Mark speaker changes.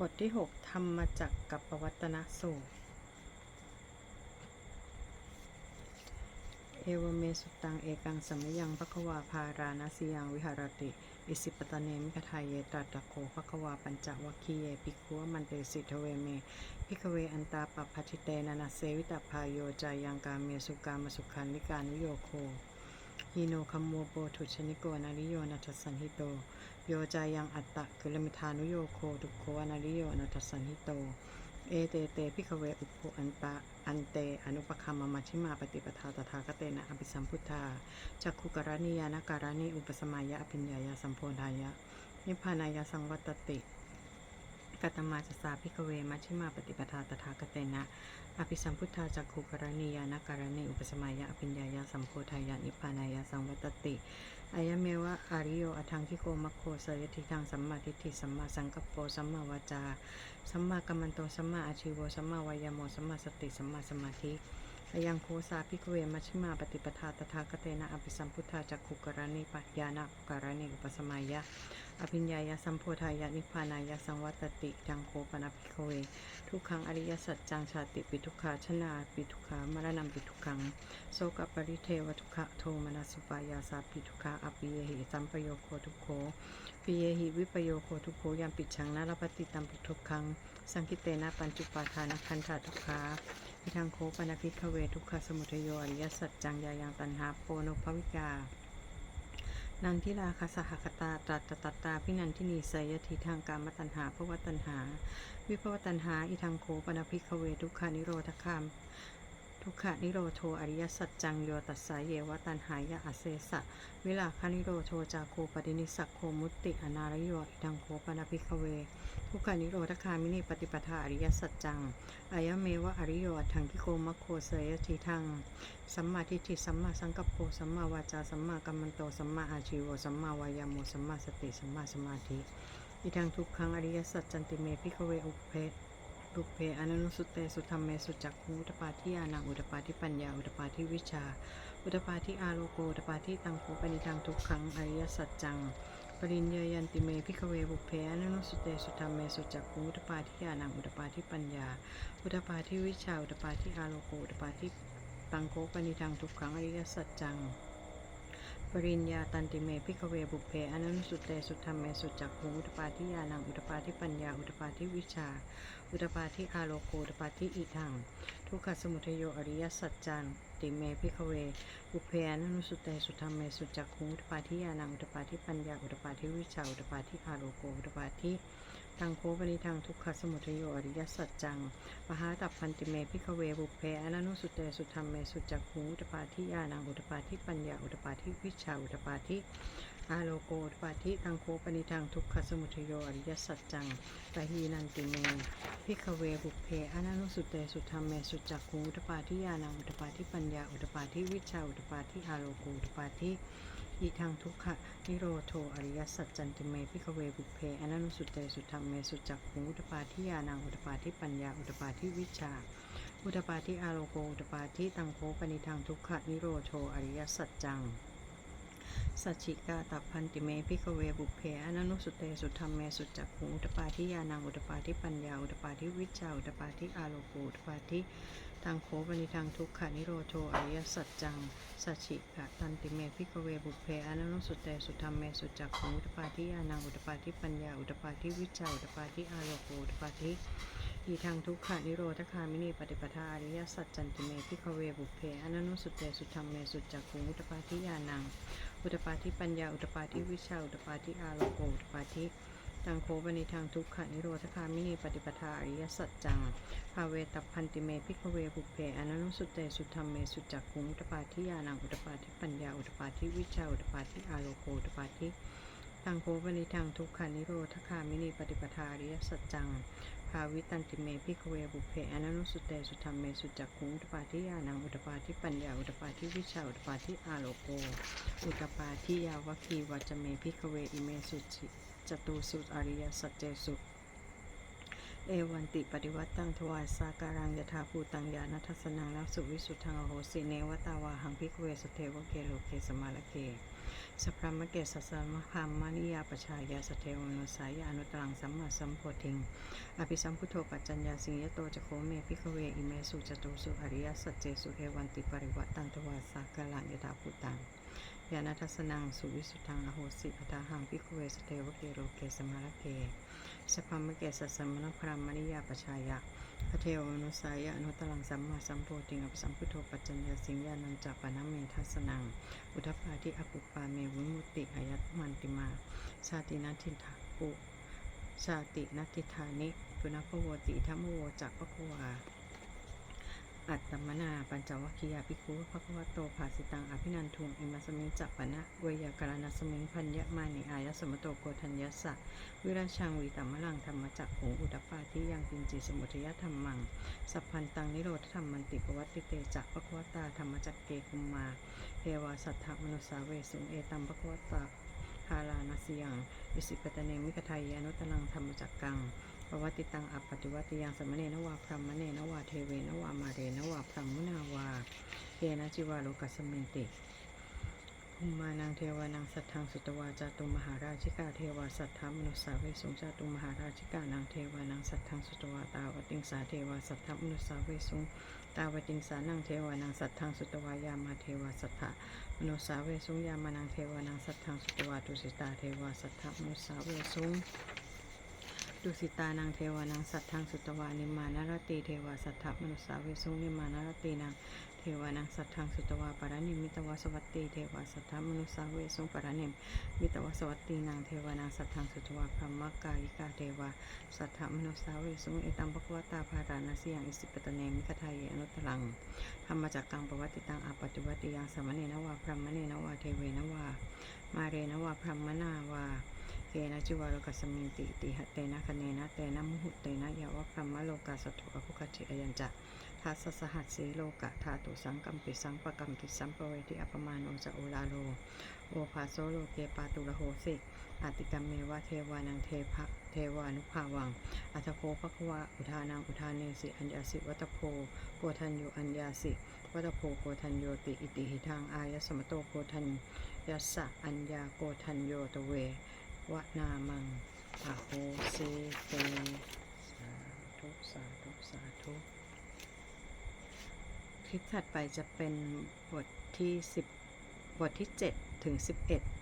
Speaker 1: บทที่ 6 ธรรมจักกับปวัตนสูตร เอวเมสุตัง เอกังสมยังภควาภาราณสียังวิหารติ อิสิปตะเนมิกทายเยตัตตะโกภควาปัญจวัคคีเยปิคัวมันเตสิทเวเม พิกเวอันตาปปพัชิเตนะนะเสวิตาพายโยจายังกาเมสุกามสุขันนิกานุโยโค ฮิโนคัมโมโปทุชนิโกนาริโยนัทสันหิโต โยจายังอัตตะกิลมิทานุโยโคทุโคอนาริโยนัทสันหิโต เอเตเตพิกเวอุปโภอันตะอันเตอนุปคัมมมัชฌิมาปฏิปทาตถาคเตนะอภิสัมพุทธาจักขุกรณียานการณีอุปสมายะอภิญญายะสัมโพธายะนิพพานายะสังวัตติ กัตมาจสสาพิกเวมัชฌิมาปฏิปทาตถาคเตนะ อภิสัมพุทธาจักขุกรณียานการณีอุปสมัยะอภิญญายาสัมโพธายานิพพานายาสังวัตติอายะเมวะอาริโยอทังคิโกมัคโคสยติทางสัมมาทิฏฐิสัมมาสังกัปโปสัมมาวาจาสัมมากัมมันโตสัมมาอาชีโวสัมมาวายโมสัมมาสติสัมมาสมาธิ ยังโคสาพิกเวมัชิมาปฏิปทาตถาคเตนะอภิสัมพุทธาจักขุกรณีปัญญานาการณีอุปสมายะอภิญญายะสัมโพธายะนิพพานายะสังวัตติจังโคปนภิกเว ทุกขังอริยสัจจังชาติปิทุกขาชนาปิทุกขามรณะปิทุกขังโสกปริเทวทุกขะโทมนัสุปายาสาปิทุกขาอปิเยหิสัมปโยโคทุกโคปิเยหิวิปโยโคทุกโคยามปิดชังนาลปฏิตัมปิทุกขังสังคิเตนะปัญจุปาทานคันธาทุกขา พิทังโคปนภิกขเวทุกขสมุทโยอริยสัจจังยายังตันหาโปโนภวิกานันทิราคาสหคตาตรัตตตาพินันทินีไสยทิทางกามตัญหาภวตัญหา วิภวตัญหา อิทังโคปนภิกเวทุกขานิโรธคาม ทุกขานิโรโทอริยสัจจังโยตัสสายเยวตันหายะอเสสะ วิลาคานิโรโทจาโคปดินิสักโคมุตติอนารโยอิทังโคปนาภิกเว ทุกขานิโรธคามินิปฏิปทาอริยสัจจังอายเมวะอริโยอังคิโกมัคโคเสยทิทังสัมมาทิฏฐิสัมมาสังกัปโปสัมมาวาจาสัมมากัมมันโตสัมมาอาชีโวสัมมาวายาโมสัมมาสติสัมมาสมาธิอิทังทุกขังอริยสัจจันติเมพิกเวอุปเพ ปุเพอนันุสุเตสุธรรมเมสุจักขุอุตปาทิยานังอุตปาทิปัญญาอุตปาทิวิชา อุตปาทิอาโลโกอุตปาทิตังโคปนิทังทุกขังอริยสัจจังปริญญายันติเมพิกเวบุเพอนันุสุเตสุธรรมเมสุจักขุอุตปาทิยานังอุตปาทิปัญญา อุตปาทิวิชา อุตปาทิอาโลโกอุตปาทิตังโคปนิทังทุกขังอริยสัจจัง ปริญญาตันติเมพิกเวบุเพอนันสุเตสุธรรมเมสุจักขุอุตปาทิยานังอุตปาทิปัญญาอุตปาทิวิชา อุตปาทิอาโลโกอุตปาทิอิทังทุกขสมุทโยอริยสัจจังติเมพิกเวบุเพอนันสุเตสุธรรมเมสุจักขุอุตปาทิยานังอุตปาทิปัญญาอุตปาทิวิชาอุตปาทิอาโลโกอุตปาทิ ตังโคปนิทังทุกขสมุทโยอริยสัจจังปหาตับพันติเมพิกเวบุเพอนันุสุเตสุธรรมเมสุจักขุอุตปาทิยานังอุตปาทิปัญญาอุตปาทิวิชาอุตปาทิอาโลโกอุตปาทิตังโคปนิทังทุกขสมุทโยอริยสัจจังปะหีนันติเมพิกเวบุเพอนันุสุเตสุธรรมเมสุจักขุอุตปาทิยานังอุตปาทิปัญญาอุตปาทิวิชาอุตปาทิอาโลโกอุตปาทิ อีทางทุกขะนิโรโทอริยสัจจันติเมพิกเวบุเพอนันุสุเตสุธรรมเมสุจักขุอุตปาทิยานังอุตปาทิปัญญาอุตปาทิวิชา อุตปาทิอาโลโกอุตปาทิตังโคปนิทางทุกขะนิโรโทอริยสัจจังสัจฉิกาตับพันติเมพิกเวบุเพอนันุสุเตสุธรรมเมสุจักขุอุตปาทิยานังอุตปาทิปัญญาอุตปาทิวิชาอุตปาทิอาโลโกอุตปาทิ ตังโคปนิทางทุกขานิโรโทอริยสัจจัง สัจฉิกะตันติเมพิกเวบุเพอนันสุเตสุธรรมเมสุจักขุอุตปาทิยานังอุตปาทิปัญญาอุตปาทิวิชาอุตปาทิอาโลโกอุตปาทิอีทางทุกขานิโรธคามินีปฏิปทาอริยสัจจันติเมพิกเวบุเพอนันสุเตสุธรรมเมสุจักขุอุตปาทิยานังอุตปาทิปัญญาอุตปาทิวิชาอุตปาทิอาโลโกอุตปาทิ ตังโคปนิทางทุกขานิโรธคามินีปฏิปทาอริยสัจจังภาเวตัพันติเมพิกเวบุเพอนันุสุเตสุธรรมเมสุจักขุงอุตปาทิยานังอุตปาทิปัญญาอุตปาทิวิชาอุตปาทิอาโลโกอุตปาทิตังโคปนิทางทุกขานิโรธคามินีปฏิปทาอริยสัจจังภาวิตันติเมพิกเวบุเพอนันุสุเตสุธรรมเมสุจักขุงอุตปาทิยานังอุตปาทิปัญญาอุตปาทิวิชาอุตปาทิอาโลโกอุตปาทิยาวคีวัจเมพิกเวอิเมสุจิ จตุสุอริยสัจเจสุเอวันติปฏิวัติตังทวายสาการังยถาภูตังยานัทสนังแล้วสุวิสุทธังอโหสิเนวตาวาหังพิกเวสเทวเกโลเกสมาลเคสพรมเกสสะมะพามมานิยาปชายาสเทวโนสายานุตรังสัมมาสัมโพธิง อภิสัมพุทโธปัจจัญญาสิงยโตจะโคเมพิกเวอิเมสุจตุสุอริยสัจเจสุเอวันติปริวัตตังทวายสาการังยถาภูตัง ยานัทสนัง สุวิสุทธัง อโหสิอัตาหังพิกเวสเทวเกโรเกสมาลเคสพมเกสสมณพรามณิยาปชายะพระเทวนุสายะอนุตตรังสัมมาสัมโพธิงอภิสัมพุทโธปัจจัญญาสิงญานันจัปนะเมทัสนัง อุทปาทิอปุปาเมวิมุติอายัตมันติมา ชาตินันทินทาปุชาตินัตติธานิปุณพโวติธรรมโวจักปะควา อัตตมนา ปัญจวัคคียาภิกขุภควโตภาสิตัง อภินันทุงอิมัสมิงจัปปนะเวยากรณสมิงพัญญมานิอายสมโตโกธัญญสสะวิราชังวีตัมมะลังธรรมจักขงอุตปาทิยังกินจิสมุทยธรรมัง สัพพันตังนิโรธธรรมมันติปวัตติเตจักปะควตาธรรมจักเกกุมมาเทวาสัทธมนุสาเวสุงเอตัมปะควตาคาลานาสิยังอิสิปตเนมิกทายานุตลังธรรมจักกัง ปวัติตังอัปปติวัติยังสมณเณนวาพรหมเณนวาเทเวนวามาเรนวาพรหมุนาวาเยนะจิวาโลกัสสมินติภูมานังเทวานังสัทธังสุตวาจาตุมหาราชิกาเทวาสัทธามนุสาเวสุงจาตุมหาราชิกานังเทวานังสัทธังสุตวาตาวติงสาเทวาสัทธามนุสาเวสุงตาวติงสานังเทวานังสัทธังสุตวายามาเทวาสัทธามนุสาเวสุงยามานังเทวานังสัทธังสุตวาตุสิตาเทวาสัทธามนุสาเวสุง ดุสิตานางเทวานางสัตทธังสุตวานิมานารตีเทวาสัทธมนุสาเวสุงนิมานารตีนางเทวานางสัทธังสุตวาปารานิมิตวสวัตตีเทวาสัทธมนุสาเวสุงปารานิมิตวสวัตตีนางเทวานางสัทธังสุตวาพรหมกายิกาเทวาสัทธมนุสาเวสุงเอตัมปะกวตาภารานาสียังอิสิปตเนมิกทายอนุตตรังธรรมจักกังปวัติตังอาปัจจุวัติยังสมเณนวาพรหมเณนวาเทเวนวามาเรนวาพรหมนาวา เกนะจิวาโลกัสมิงติติหัตเตนะคะเนนะเตนะมุหุเตนะยาวะพรหมโลกาสตุอภุคติอยัญจะทัสสะสหัสสีโลกะธาตุสังกัมปิสังปะกัมติสัมปเวทิอัปมาโนจะโอลาโลโอภาโซโลเกปาตุระโหสิอติกัมเมวะเทวานังเทพะเทวานุภาวัง อัตโพภควาอุทานังอุทาเนสิอัญญาสิวัตโพโกทัญโยอัญญาสิวัตโพโกทัญโยติอิติหิทางอายสมโตโกทัญยัสสะอัญญาโกทัญโยตเว วนามังอโหสิเตสาธุสาธุสาธุคลิปถัดไปจะเป็นบทที่ 10 บทที่ 7 ถึง 11